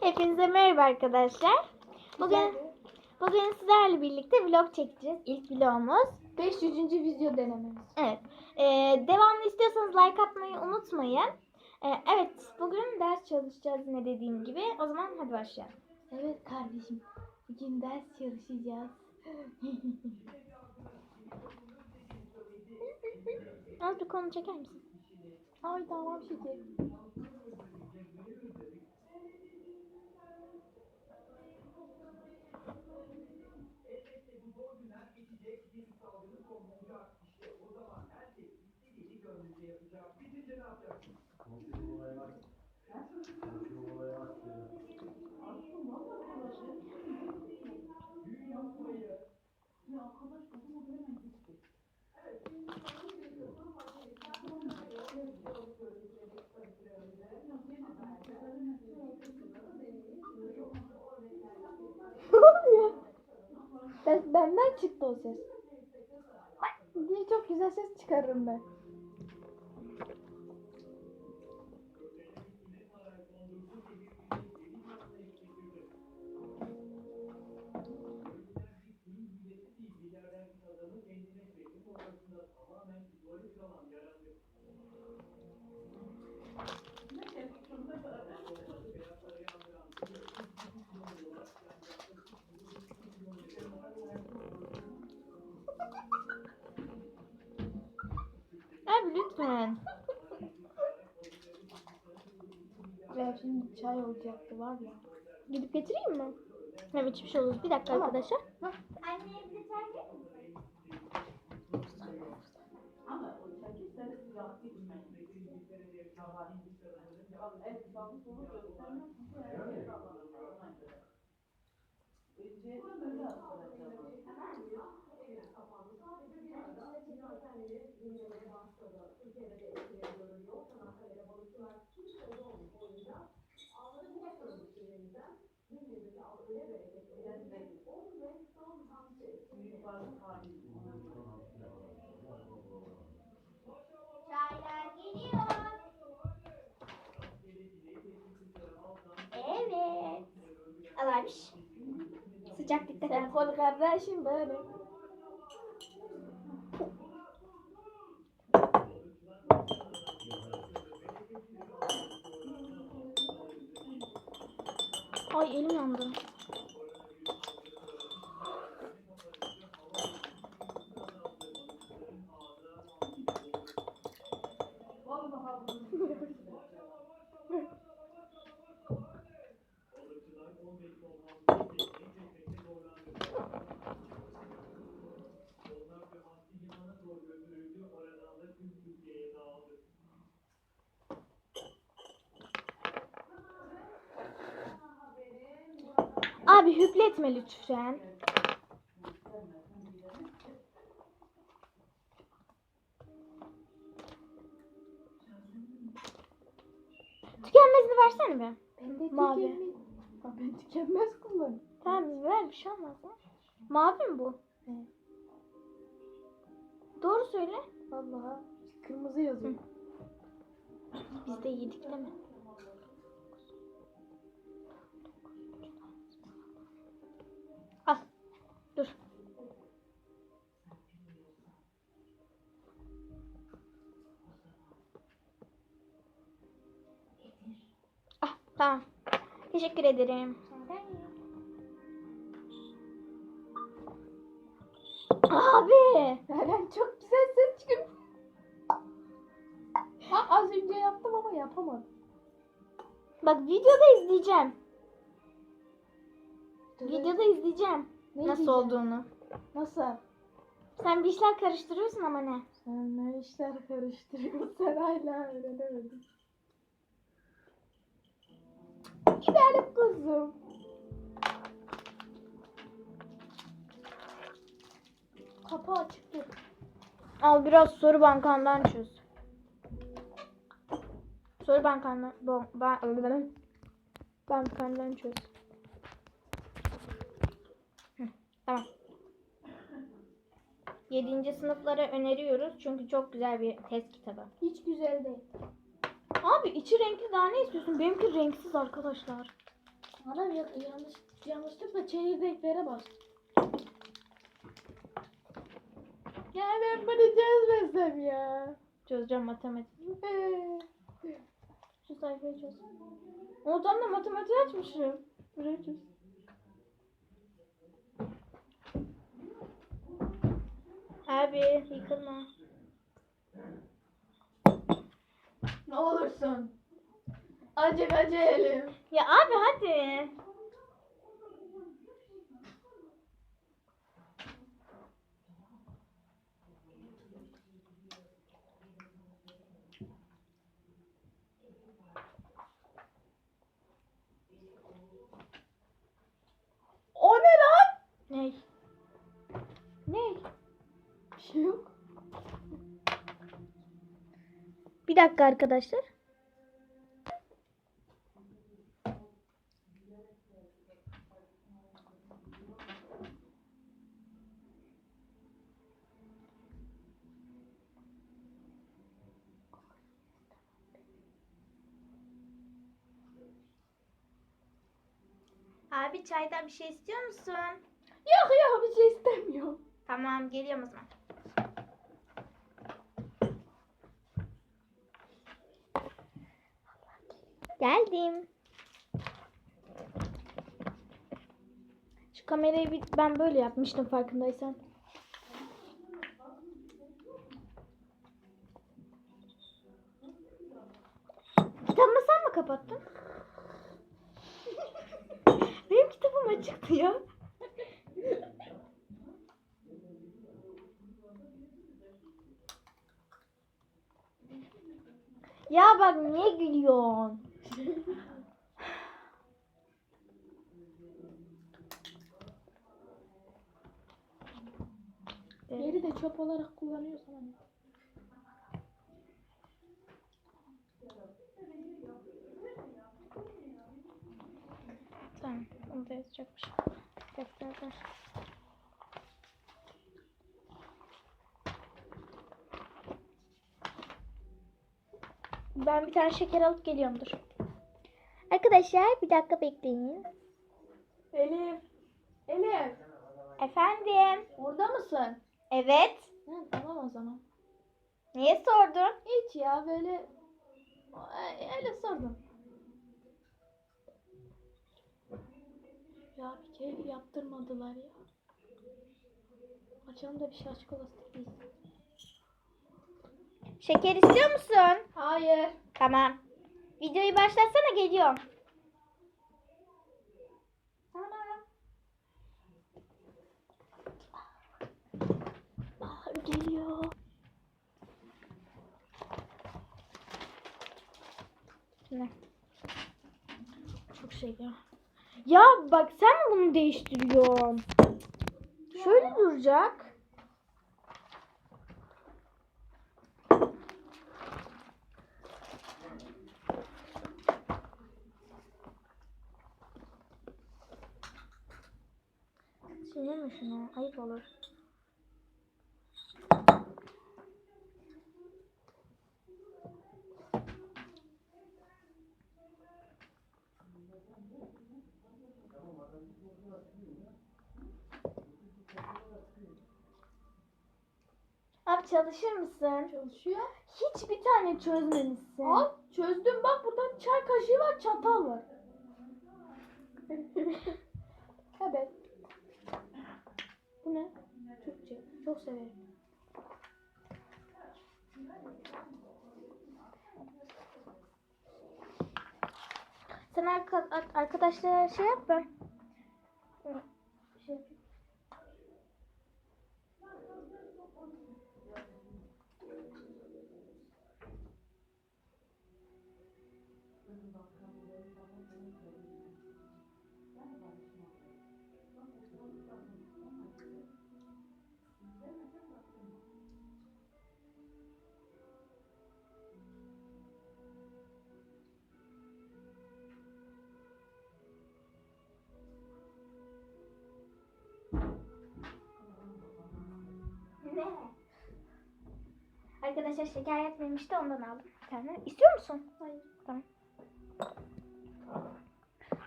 Hepinize merhaba arkadaşlar. Bugün bugün sizlerle birlikte vlog çekeceğiz. İlk vlogumuz. 500. video denememiz. Evet. Ee, devamlı istiyorsanız like atmayı unutmayın. Ee, evet, bugün ders çalışacağız ne dediğim gibi. O zaman hadi başlayalım. Evet kardeşim. Bugün ders çalışacağız. Azıcık konu çeker misin? Ay tamam şekerim. Benden çıktı o ses. diye çok güzel ses çıkarırım ben. Lütfen. Ya şimdi çay olacaktı var ya. Gidip getireyim mi? Hem içmiş oluruz. Bir dakika Tamam. arkadaşlar. Çaylar geliyor. Evet. Abiş. Sıcak dikkat et. Kol kardeşim böyle. Ay elim yandı. Abi hüpletme lütfen. Tükenmezini versene be. Ben de Mavi. tükenmez. Ha, ben tükenmez kullanıyorum. Tamam ver bir şey olmaz ya. Mavi mi bu? Evet. Doğru söyle. Vallahi kırmızı yazıyor. Biz de yedik değil mi? Tamam. Teşekkür ederim. Abi. Nereden çok güzel ses çıkıyor. Ha, az önce yaptım ama yapamadım. Bak videoda izleyeceğim. Dur, Videoda izleyeceğim. ne nasıl diyeceğim? olduğunu. Nasıl? Sen bir işler karıştırıyorsun ama ne? Sen ne işler karıştırıyorsun sen hala öğrenemedin. Gidelim kuzum. Kapı açıktı. Al biraz soru bankandan çöz. Soru bankandan bon, ben, bankandan çöz. Hı, tamam. 7. sınıflara öneriyoruz çünkü çok güzel bir test kitabı. Hiç güzel değil. Abi içi renkli daha ne istiyorsun? Benimki renksiz arkadaşlar. Anam ya, yanlış, yanlışlıkla çekirdeklere bas. Ya ben bunu çözmesem ya. Çözeceğim matematik. Şu sayfayı çöz. Oradan da matematik açmışım. Burayı çöz. Abi yıkılma. Ne olursun. Acı elim. Ya abi hadi. Bir dakika arkadaşlar. Abi çaydan bir şey istiyor musun? Yok yok bir şey istemiyorum. Tamam geliyorum o zaman. Geldim. Şu kamerayı bir- ben böyle yapmıştım farkındaysan. Kitabımı sen mi kapattın? Benim kitabım açıktı ya. Ya bak niye gülüyorsun? Yeri de çöp olarak kullanıyorsan hani. Tamam, onu da yazacakmış. Defterler. Ben bir tane şeker alıp geliyorum dur. Arkadaşlar bir dakika bekleyin. Elif. Elif. Efendim? Orada mısın? Evet. Ha, tamam o zaman. Niye sordun? Hiç ya böyle öyle sordum. Ya bir kere yaptırmadılar ya. Açalım da bir şey açık olasın biz. Şeker istiyor musun? Hayır. Tamam. Videoyu başlatsana geliyorum. Tamam. Ah, geliyor. Ne? Çok şey ya. Ya bak sen bunu değiştiriyorsun? Şöyle duracak. Şunu. Ayıp olur. Abi çalışır mısın? Çalışıyor. Hiçbir tane çözmemişsin. Al çözdüm bak burada çay kaşığı var çatal var. evet. Ne? Türkçe. Çok severim. Sen arka, ar- arkadaşlara şey yap ben. Arkadaşlar şeker yetmemişti ondan aldım. Bir tane. İstiyor musun? Hayır. Tamam.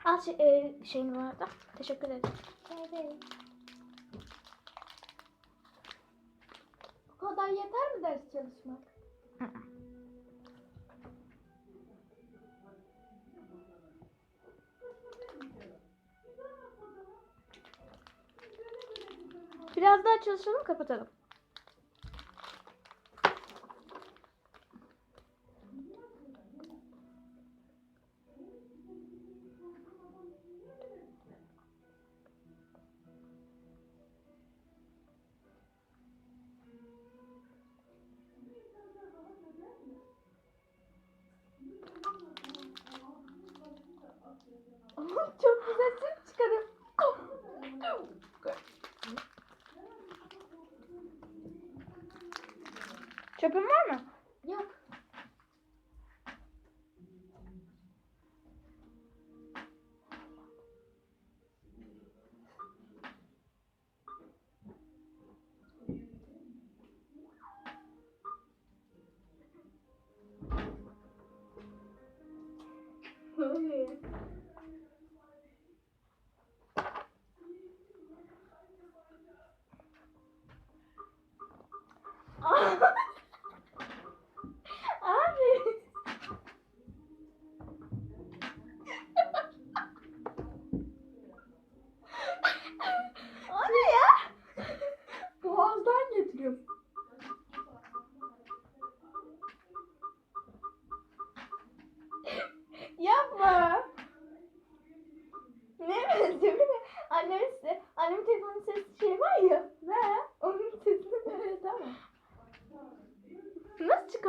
Al şey, e, şeyini bu arada. Teşekkür ederim. Evet. Bu kadar yeter mi ders çalışmak? Hı hı. Biraz daha çalışalım kapatalım. Çöpün var mı?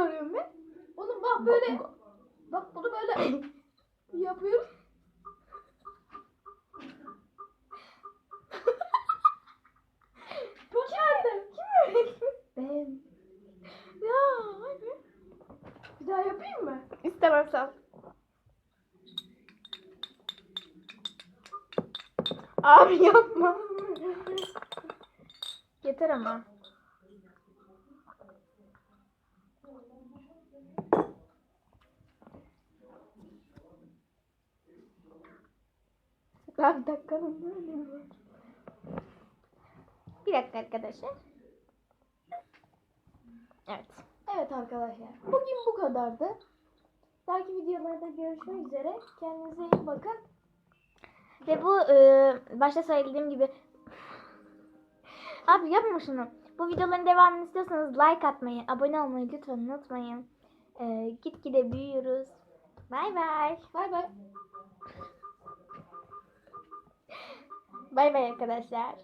Çıkarıyorum ben? Oğlum bak böyle. Bak bunu böyle yapıyorum. Bu nerede? Kim öğretti? Ben. Ya hadi. Bir daha yapayım mı? İstemem ol. Abi yapma. Yeter ama. Ben dakikanın böyle mi var? Bir dakika arkadaşlar. Evet. Evet arkadaşlar. Bugün bu kadardı. Belki videolarda görüşmek üzere. Kendinize iyi bakın. Ve bu e, başta söylediğim gibi Abi yapma şunu. Bu videoların devamını istiyorsanız like atmayı, abone olmayı lütfen unutmayın. E, gitgide büyüyoruz. Bay bay. Bay bay. Bay bay arkadaşlar.